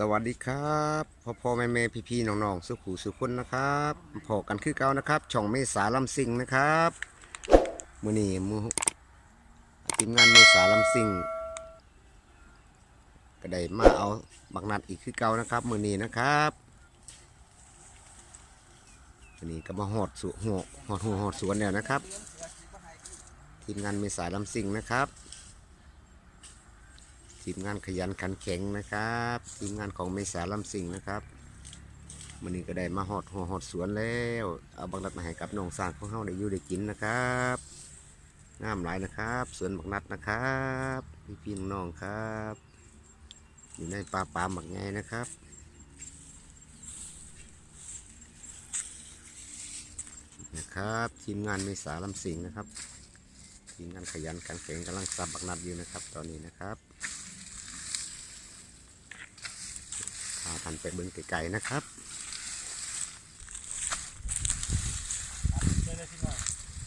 สวัสดีครับพ่อพ่อแม่แม่พี่พี่น้องน้องสุขูสุขคนนะครับพอกันคือเก่านะครับ ช่องเมษาลำซิงนะครับมือนี้มือทีมงานเมษาลำซิงก็ได้มาเอาบักนัดอีกคือเก่านะครับ มือนี้นะครับมือนี้ก็มาหอดสุหัวหอดหัวหอดสวนแล้วนะครับ ทีมงานเมษาลำซิงนะครับ ทีมงานขยันขันแข็งนะครับ ทีมงานของเมษาลำสิงนะครับวันนี้ก็ได้มาหอดหัวหอดสวนแล้ว เอาบักนัดมาให้กับน้องสร้างของเฮาได้อยู่ได้กินนะครับงามหลายนะครับสวนบักนัดนะครับพี่พี่น้องครับ อยู่ในป่าปามบักไงนะครับนะครับทีมงานเมษาลำสิงนะครับทีมงานขยันขันแข็งกำลังสับบักนัดอยู่นะครับ ตอนนี้นะครับ พาทันไปเบิ้งไกลๆนะครับได้เลยพี่น้อง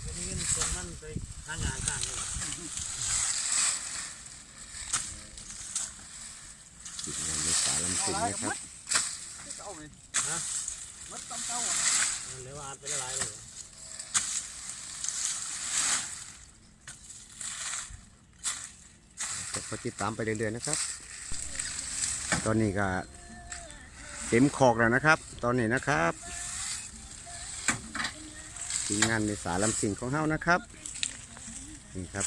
วันนี้เงินส่วนมันไปหางานสร้างเลยทีมงานในสาลำสิงนะครับฮะมัดตำเต้าอะเดี๋ยวอ่านไปหลายๆเลยก็ติดตามไปเรื่อยๆนะครับ ตอนนี้ก็ เต็มคอกแล้วนะครับ ตอนนี้นะครับทีมงานในสาลำสิงของเฮานะครับนี่ครับ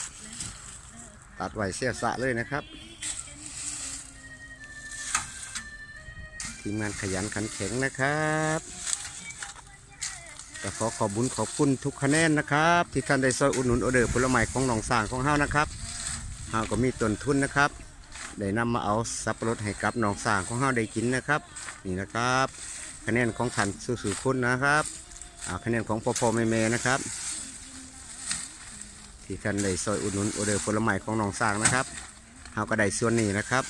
ตัดไว้เสียสะเลยนะครับทีมงานขยันขันแข็งนะครับก็ขอขอบบุญขอบคุณทุกคะแนนนะครับ ที่ท่านได้ซอยอุดหนุนออเดอร์ผลไม้ของหนองสางของเฮานะครับเฮาก็มีต้นทุนนะครับ ได้นำมาเอาสับปะรดให้กับหนองสางของเฮาได้กินนะครับ นี่นะครับ คะแนนของท่านสู่สู่คุณนะครับอาคะแนนของพ่อพ่อแม่แม่นะครับ ที่ท่านได้ซอยอุดหนุนออเดอร์ผลไม้ของหนองสางนะครับเฮาก็ได้ส่วนนี้นะครับ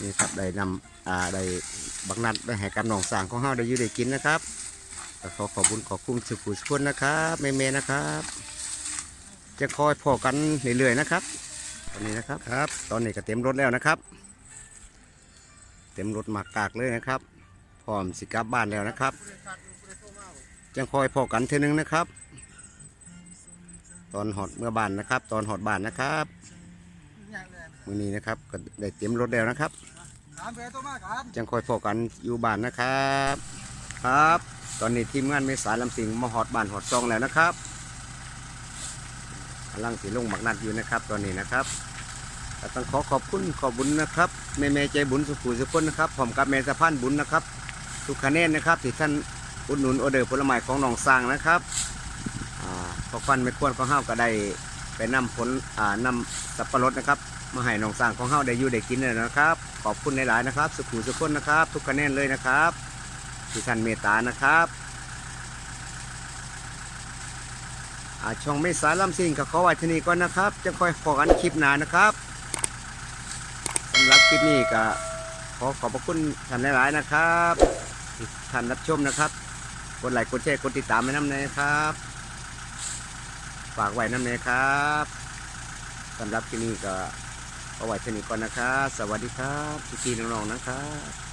นี่ครับได้นำอ่าได้บักนัดได้ให้กับหนองสางของเฮาได้อยู่ได้กินนะครับขอขอบคุณขอบคุณสุขุสุขนนะครับแม่แม่นะครับ จะคอยพอกันเรื่อยๆนะครับ ตอนนี้นะครับครับ ตอนนี้ก็เต็มรถแล้วนะครับ เต็มรถมากากเลยนะครับพร้อมสิกลับบ้านแล้วนะครับจังคอยพอกันเท่อนึงนะครับ ตอนหอดเมื่อบ้านนะครับ ตอนหอดบ้านนะครับอย่างเลยมื้อนี้นะครับก็ได้เต็มรถแล้วนะครับถามไปตัวมากครับจังคอยพอกันอยู่บ้านนะครับ ครับ ตอนนี้ทีมงานเมษาลำสิงมาหอดบ้านหอดซองแล้วนะครับ กำลังสีลงหมักนัดอยู่นะครับตอนนี้นะครับต้องขอขอบคุณขอบบุญนะครับแม่แม่ใจบุญสุขุสุขคนนะครับผมกับแม่สะพานบุญนะครับ ทุกคะแนนนะครับที่ท่านอุดหนุนออเดอร์ผลไม้ของหนองสร้างนะครับพอควันไม่ควรของเฮาก็ได้ไปนำผลอ่านำสับปะรดนะครับ มาให้หนองสร้างของเฮาได้อยู่ได้กินเลยนะครับ ขอบคุณหลายๆนะครับ สุขุสุขคนนะครับ ทุกคะแนนเลยนะครับที่ท่านเมตตานะครับอ่า ช่องเมษาลำซิงก็ขอไว้ที่นี่ก่อนนะครับ จะคอยพอกันคลิปหนานะครับสำหรับคลิปนี้ก็ขอขอบพระคุณท่านหลาย ๆ นะครับท่านรับชมนะครับกดไลค์กดแชร์กดติดตามให้น้ำเนยครับฝากไว้น้ำเนยครับสำหรับคลิปนี้ก็เอาไว้เท่านี้ก่อนนะครับ สวัสดีครับพี่ๆน้อง ๆ นะครับ